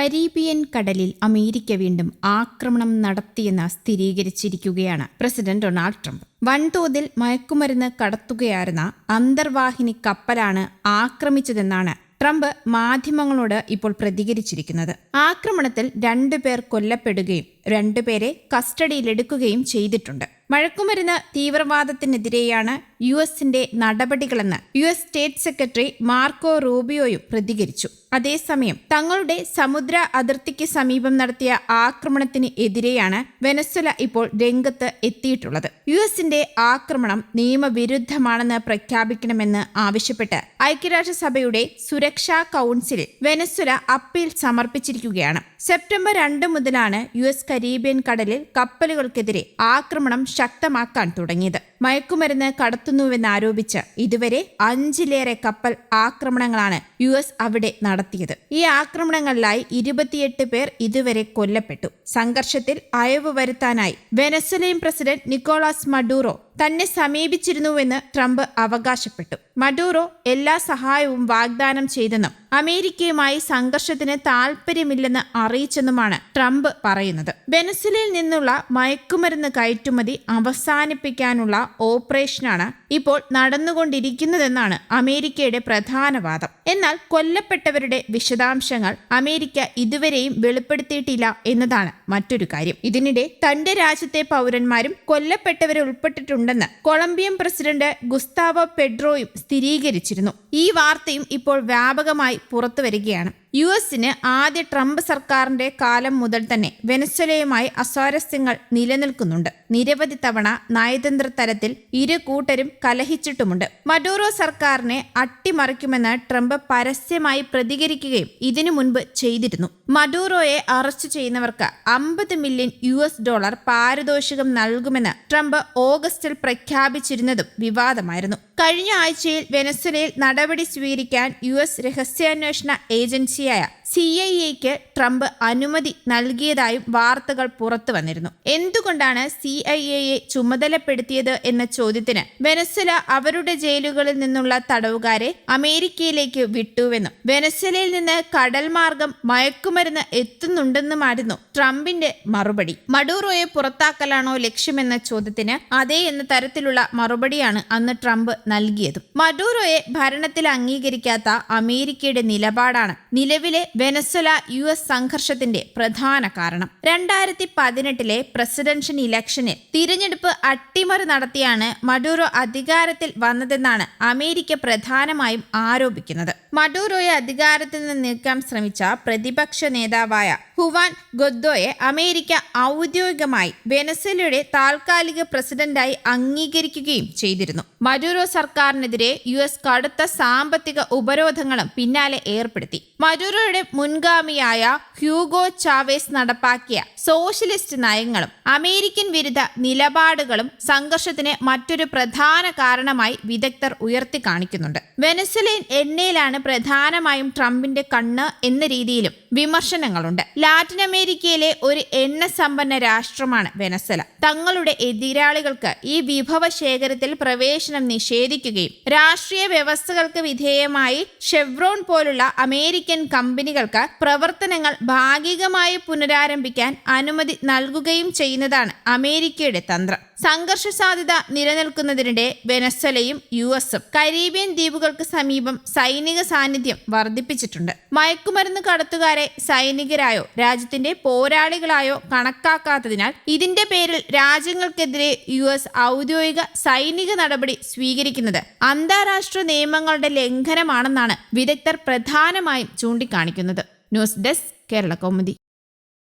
Caribbean കടലിൽ America വീണ്ടും ആക്രമണം നടത്തിയെന്ന് സ്ഥിരീകരിച്ചിരിക്കുകയാണ് പ്രസിഡന്റ് ഡൊണാൾഡ് ട്രംപ്. വൻതോതിൽ മയക്കുമരുന്ന് കടത്തുകയായിരുന്ന അന്തർവാഹിനി കപ്പലാണ് ആക്രമിച്ചതെന്നാണ് ട്രംപ് മാധ്യമങ്ങളോട് ഇപ്പോൾ പ്രതികരിച്ചിരിക്കുന്നത്. ആക്രമണത്തിൽ രണ്ടുപേർ കൊല്ലപ്പെടുകയും രണ്ടുപേരെ കസ്റ്റഡിയിലെടുക്കുകയും ചെയ്തിട്ടുണ്ട്. മഴക്കുമരുന്ന് തീവ്രവാദത്തിനെതിരെയാണ് യു എസിന്റെ നടപടികളെന്ന് U S state secretary Marco റൂബിയോയും പ്രതികരിച്ചു. അതേസമയം തങ്ങളുടെ സമുദ്ര അതിർത്തിക്ക് സമീപം നടത്തിയ ആക്രമണത്തിന് എതിരെയാണ് വെനസ്വല ഇപ്പോൾ രംഗത്ത് എത്തിയിട്ടുള്ളത്. യു എസിന്റെ ആക്രമണം നിയമവിരുദ്ധമാണെന്ന് പ്രഖ്യാപിക്കണമെന്ന് ആവശ്യപ്പെട്ട് ഐക്യരാഷ്ട്രസഭയുടെ സുരക്ഷാ കൗൺസിലിൽ വെനസ്വല അപ്പീൽ സമർപ്പിച്ചിരിക്കുകയാണ്. സെപ്റ്റംബർ രണ്ട് മുതലാണ് യു എസ് കരീബിയൻ കടലിൽ കപ്പലുകൾക്കെതിരെ ആക്രമണം ശക്തമാക്കാൻ തുടങ്ങിയത്. മയക്കുമരുന്ന് കടത്തുന്നുവെന്നാരോപിച്ച് ഇതുവരെ അഞ്ചിലേറെ കപ്പൽ ആക്രമണങ്ങളാണ് യു എസ് അവിടെ നടത്തിയത്. ഈ ആക്രമണങ്ങളിലായി ഇരുപത്തിയെട്ട് പേർ ഇതുവരെ കൊല്ലപ്പെട്ടു. സംഘർഷത്തിൽ അയവ് വരുത്താനായി വെനസ്വലയും പ്രസിഡന്റ് നിക്കോളാസ് മഡൂറോ തന്നെ സമീപിച്ചിരുന്നുവെന്ന് ട്രംപ് അവകാശപ്പെട്ടു. മഡൂറോ എല്ലാ സഹായവും വാഗ്ദാനം ചെയ്തെന്നും അമേരിക്കയുമായി സംഘർഷത്തിന് താൽപ്പര്യമില്ലെന്ന് അറിയിച്ചെന്നുമാണ് ട്രംപ് പറയുന്നത്. വെനസ്വലയിൽ നിന്നുള്ള മയക്കുമരുന്ന് കയറ്റുമതി അവസാനിപ്പിക്കാനുള്ള ഓപ്പറേഷനാണ് ഇപ്പോൾ നടന്നുകൊണ്ടിരിക്കുന്നതെന്നാണ് അമേരിക്കയുടെ പ്രധാന വാദം. എന്നാൽ കൊല്ലപ്പെട്ടവരുടെ വിശദാംശങ്ങൾ അമേരിക്ക ഇതുവരെയും വെളിപ്പെടുത്തിയിട്ടില്ല എന്നതാണ് മറ്റൊരു കാര്യം. ഇതിനിടെ തന്റെ രാജ്യത്തെ പൗരന്മാരും കൊല്ലപ്പെട്ടവരെ ഉൾപ്പെട്ടിട്ടുണ്ടെന്ന് കൊളംബിയൻ പ്രസിഡന്റ് ഗുസ്താവോ പെഡ്രോയും സ്ഥിരീകരിച്ചിരുന്നു. ഈ വാർത്തയും ഇപ്പോൾ വ്യാപകമായി പുറത്തു വരികയാണ് യു എസിന് ആദ്യ ട്രംപ് സർക്കാരിന്റെ കാലം മുതൽ തന്നെ വെനസ്വലയുമായി അസ്വാരസ്യങ്ങൾ നിലനിൽക്കുന്നുണ്ട്. നിരവധി തവണ നയതന്ത്ര തലത്തിൽ ഇരു കൂട്ടരും കലഹിച്ചിട്ടുമുണ്ട്. മഡൂറോ സർക്കാരിനെ അട്ടിമറിക്കുമെന്ന് ട്രംപ് പരസ്യമായി പ്രതികരിക്കുകയും ഇതിനു മുൻപ് ചെയ്തിരുന്നു. മഡൂറോയെ അറസ്റ്റ് ചെയ്യുന്നവർക്ക് അമ്പത് മില്യൺ യു എസ് ഡോളർ പാരിതോഷികം നൽകുമെന്ന് ട്രംപ് ഓഗസ്റ്റിൽ പ്രഖ്യാപിച്ചിരുന്നതും വിവാദമായിരുന്നു. കഴിഞ്ഞ ആഴ്ചയിൽ വെനസ്വലയിൽ നടപടി സ്വീകരിക്കാൻ യു എസ് രഹസ്യാന്വേഷണ Malaysia ya? സി ഐ എക്ക് ട്രംപ് അനുമതി നൽകിയതായും വാർത്തകൾ പുറത്തു വന്നിരുന്നു. എന്തുകൊണ്ടാണ് സി ഐ എയെ ചുമതലപ്പെടുത്തിയത് എന്ന ചോദ്യത്തിന് വെനസ്വല അവരുടെ ജയിലുകളിൽ നിന്നുള്ള തടവുകാരെ അമേരിക്കയിലേക്ക് വിട്ടുവെന്നും വെനസ്വലയിൽ നിന്ന് കടൽ മാർഗം മയക്കുമരുന്ന് എത്തുന്നുണ്ടെന്നുമായിരുന്നു ട്രംപിന്റെ മറുപടി. മഡൂറോയെ പുറത്താക്കലാണോ ലക്ഷ്യമെന്ന ചോദ്യത്തിന് അതേ എന്ന തരത്തിലുള്ള മറുപടിയാണ് അന്ന് ട്രംപ് നൽകിയതും. മഡൂറോയെ ഭരണത്തിൽ അംഗീകരിക്കാത്ത അമേരിക്കയുടെ നിലപാടാണ് നിലവിലെ വെനസ്വല യു എസ് സംഘർഷത്തിന്റെ പ്രധാന കാരണം. രണ്ടായിരത്തി പതിനെട്ടിലെ പ്രസിഡൻഷ്യൽ ഇലക്ഷനിൽ തിരഞ്ഞെടുപ്പ് അട്ടിമറി നടത്തിയാണ് മഡൂറോ അധികാരത്തിൽ വന്നതെന്നാണ് അമേരിക്ക പ്രധാനമായും ആരോപിക്കുന്നത്. മഡൂറോയെ അധികാരത്തിൽ നിന്ന് നീക്കാൻ ശ്രമിച്ച പ്രതിപക്ഷ നേതാവായ ഹുവാൻ ഗൊദ്ദോയെ അമേരിക്ക ഔദ്യോഗികമായി വെനസ്വലയുടെ താൽക്കാലിക പ്രസിഡന്റായി അംഗീകരിക്കുകയും ചെയ്തിരുന്നു. മഡൂറോ സർക്കാരിനെതിരെ യു എസ് കടുത്ത സാമ്പത്തിക ഉപരോധങ്ങളും പിന്നാലെ ഏർപ്പെടുത്തി. മഡൂറോയുടെ മുൻഗാമിയായ ഹ്യൂഗോ ചാവേസ് നടപ്പാക്കിയ സോഷ്യലിസ്റ്റ് നയങ്ങളും അമേരിക്കൻ വിരുദ്ധ നിലപാടുകളും സംഘർഷത്തിന് മറ്റൊരു പ്രധാന കാരണമായി വിദഗ്ധർ ഉയർത്തി കാണിക്കുന്നുണ്ട്. വെനസ്വലൈൻ എണ്ണയിലാണ് പ്രധാനമായും ട്രംപിന്റെ കണ്ണ് എന്ന രീതിയിലും വിമർശനങ്ങളുണ്ട്. ലാറ്റിൻ അമേരിക്കയിലെ ഒരു എണ്ണ സമ്പന്ന രാഷ്ട്രമാണ് വെനസല തങ്ങളുടെ എതിരാളികൾക്ക് ഈ വിഭവ ശേഖരത്തിൽ പ്രവേശനം നിഷേധിക്കുകയും രാഷ്ട്രീയ വ്യവസ്ഥകൾക്ക് വിധേയമായി ഷെവ്രോൺ പോലുള്ള അമേരിക്കൻ കമ്പനികൾക്ക് പ്രവർത്തനങ്ങൾ ഭാഗികമായി പുനരാരംഭിക്കാൻ അനുമതി നൽകുകയും ചെയ്യുന്നതാണ് അമേരിക്കയുടെ തന്ത്രം. സംഘർഷ സാധ്യത നിലനിൽക്കുന്നതിനിടെ വെനസ്വലയും യു എസും കരീബിയൻ ദ്വീപുകൾക്ക് സമീപം സൈനിക സാന്നിധ്യം വർദ്ധിപ്പിച്ചിട്ടുണ്ട്. മയക്കുമരുന്ന് കടത്തുകാരെ സൈനികരായോ രാജ്യത്തിന്റെ പോരാളികളായോ കണക്കാക്കാത്തതിനാൽ ഇതിന്റെ പേരിൽ രാജ്യങ്ങൾക്കെതിരെ യു എസ് ഔദ്യോഗിക സൈനിക നടപടി സ്വീകരിക്കുന്നത് അന്താരാഷ്ട്ര നിയമങ്ങളുടെ ലംഘനമാണെന്നാണ് വിദഗ്ധർ പ്രധാനമായും ചൂണ്ടിക്കാണിക്കുന്നത്. News desk Kerala Kaumudi.